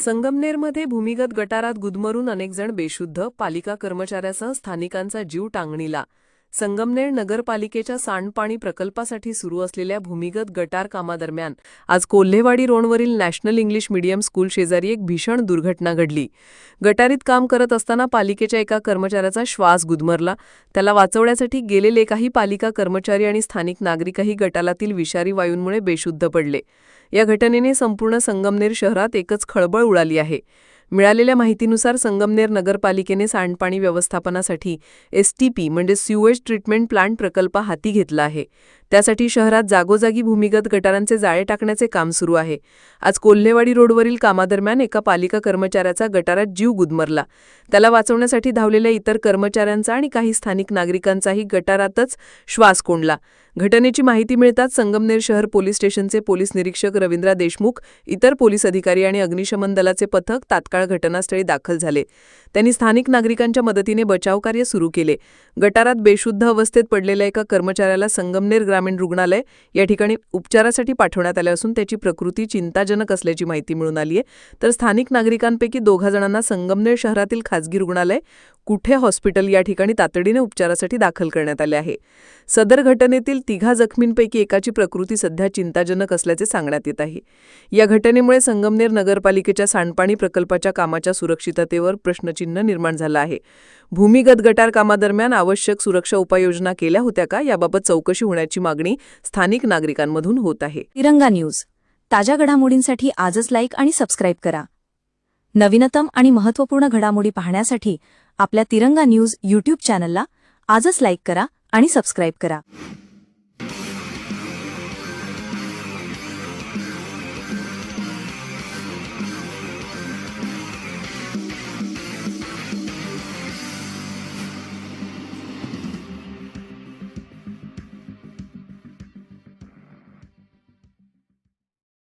संगमनेरमध्ये भूमिगत गटारात गुदमरून अनेकजण बेशुद्ध पालिका कर्मचाऱ्यासह स्थानिकांचा जीव टांगणीला. संगमनेर नगरपालिकेच्या सांडपाणी प्रकल्पासाठी सुरू असलेल्या भूमिगत गटार कामादरम्यान आज कोल्हेवाडी रोडवरील नॅशनल इंग्लिश मीडियम स्कूल शेजारी एक भीषण दुर्घटना घडली. गटारीत काम करत असताना पालिकेच्या एका कर्मचाऱ्याचा श्वास गुदमरला. त्याला वाचवण्यासाठी गेलेले काही पालिका कर्मचारी आणि स्थानिक नागरिकही गटालातील विषारी वायूंमुळे बेशुद्ध पडले. या घटनेने संपूर्ण संगमनेर शहरात एकच खळबळ उडाली आहे. मिळालेल्या माहितीनुसार संगमनेर नगरपालिकेने सांडपाणी व्यवस्थापनासाठी एस टी पी म्हणजे स्युएज ट्रीटमेंट प्लांट प्रकल्प हाती घेतला आहे. त्यासाठी शहरात जागोजागी भूमिगत गटारांचे जाळे टाकण्याचे काम सुरू आहे. आज कोल्हेवाडी रोडवरील कामादरम्यान एका पालिका कर्मचाऱ्याचा गटारात जीव गुदमरला. त्याला वाचवण्यासाठी धावलेल्या इतर कर्मचाऱ्यांचा आणि काही स्थानिक नागरिकांचाही गटारातच श्वास कोंडला. घटनेची माहिती मिळताच संगमनेर शहर पोलीस स्टेशनचे पोलीस निरीक्षक रवींद्र देशमुख इतर पोलीस अधिकारी आणि अग्निशमन दलाचे पथक तात्काळ तात्काळ घटनास्थळी दाखल झाले. त्यांनी स्थानिक नागरिकांच्या मदतीने बचावकार्य सुरू केले. गटारात बेशुद्ध अवस्थेत पडलेल्या एका कर्मचाऱ्याला संगमनेर ग्रामीण रुग्णालय या ठिकाणी उपचारासाठी पाठवण्यात आले असून त्याची प्रकृती चिंताजनक असल्याची माहिती मिळून आली आहे तर स्थानिक नागरिकांपैकी दोघा जणांना संगमनेर शहरातील खासगी रुग्णालय कुठे हॉस्पिटल या ठिकाणी तातडीने उपचारासाठी दाखल करण्यात आले आहे? सदर घटनेतील तिघा जखमींपैकी एकाची प्रकृती सध्या चिंताजनक असल्याचे सांगण्यात येत आहे. या घटनेमुळे संगमनेर नगरपालिकेच्या सांडपाणी प्रकल्पाच्या कामाच्या सुरक्षिततेवर प्रश्नचिन्ह निर्माण झालं आहे. भूमिगत गटार कामादरम्यान आवश्यक सुरक्षा उपाययोजना केल्या होत्या का याबाबत चौकशी होण्याची मागणी स्थानिक नागरिकांमधून होत आहे. तिरंगा न्यूज. ताज्या घडामोडींसाठी आजच लाईक आणि सबस्क्राईब करा. नवीनतम आणि महत्त्वपूर्ण घडामोडी पाहण्यासाठी आपल्या तिरंगा न्यूज यूट्यूब चॅनलला आजच लाईक करा आणि सबस्क्राईब करा.